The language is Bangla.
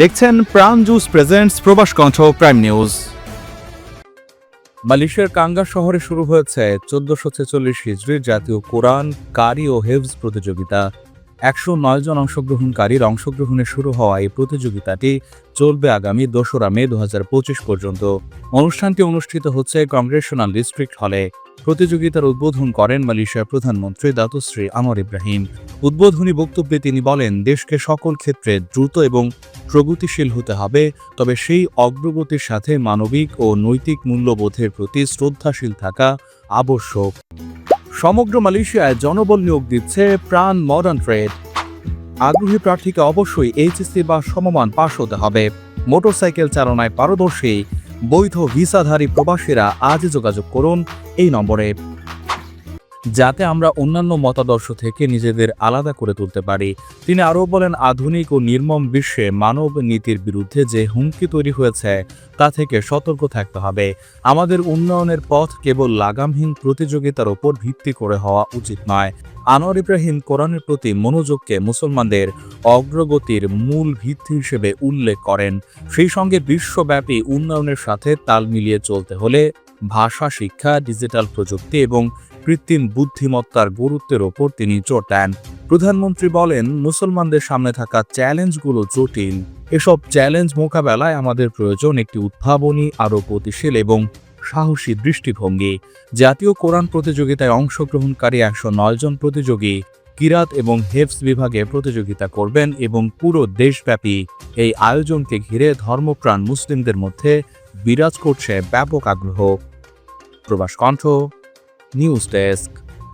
দেখছেন প্রাণ জুস প্রেজেন্টস প্রবাস কণ্ঠ প্রাইম নিউজ মালয়েশিয়ার কাঙ্গা শহরে শুরু হয়েছে চোদ্দশো ছেচল্লিশ হিজড়ির জাতীয় কোরআন, কারি ও হেভস প্রতিযোগিতা। একশো নয় জন অংশগ্রহণকারীর অংশগ্রহণে শুরু হওয়া এই প্রতিযোগিতাটি চলবে আগামী দোসরা মে দু হাজার পঁচিশ পর্যন্ত। অনুষ্ঠানটি অনুষ্ঠিত হচ্ছে কংগ্রেশনাল ডিস্ট্রিক্ট হলে প্রতিযোগিতার উদ্বোধন করেন মালয়েশিয়ার প্রধানমন্ত্রী দাতুশ্রী আনোয়ার ইব্রাহিম। উদ্বোধনী বক্তব্যে তিনি বলেন, দেশকে সকল ক্ষেত্রে দ্রুত এবং প্রগতিশীল হতে হবে, তবে সেই অগ্রগতির সাথে মানবিক ও নৈতিক মূল্যবোধের প্রতি শ্রদ্ধাশীল থাকা আবশ্যক। সমগ্র মালয়েশিয়ায় জনবল নিয়োগ দিচ্ছে প্রাণ মডার্ন ট্রেড। আগ্রহী প্রার্থীকে অবশ্যই এইচএসসি বা সমমান পাশ হতে হবে। মোটরসাইকেল চালনায় পারদর্শী। বৈধ ভিসাধারী প্রবাসীরা আজ যোগাযোগ করুন এই নম্বরে। যাতে আমরা অন্যান্য মতাদর্শ থেকে নিজেদের আলাদা করে তুলতে পারি। তিনি আরও বলেন, আধুনিক ও নির্মম বিশ্বে মানব নীতির বিরুদ্ধে যে হুমকি তৈরি হয়েছে, তা থেকে সতর্ক থাকতে হবে। আমাদের উন্নয়নের পথ কেবল লাগামহীন প্রতিযোগিতার ওপর ভিত্তি করে হওয়া উচিত নয়। আনোয়ার ইব্রাহিম কোরআনের প্রতি মনোযোগকে মুসলমানদের অগ্রগতির মূল ভিত্তি হিসেবে উল্লেখ করেন। সেই সঙ্গে বিশ্বব্যাপী উন্নয়নের সাথে তাল মিলিয়ে চলতে হলে ভাষা, শিক্ষা, ডিজিটাল প্রযুক্তি এবং কৃত্রিম বুদ্ধিমত্তার গুরুত্বের ওপর তিনি জোর দেন। প্রধানমন্ত্রী বলেন, মুসলমানদের সামনে থাকা চ্যালেঞ্জগুলো জটিল। এসব চ্যালেঞ্জ মোকাবেলায় আমাদের প্রয়োজন একটি উদ্ভাবনী, আরও গতিশীল এবং সাহসী দৃষ্টিভঙ্গি। জাতীয় কোরআন প্রতিযোগিতায় অংশগ্রহণকারী একশো নয় জন প্রতিযোগী, কিরাত এবং হেফস বিভাগে প্রতিযোগিতা করবেন এবং পুরো দেশব্যাপী এই আয়োজনকে ঘিরে ধর্মপ্রাণ মুসলিমদের মধ্যে বিরাজ করছে ব্যাপক আগ্রহ। প্রবাস কণ্ঠ নিউজ ডেস্ক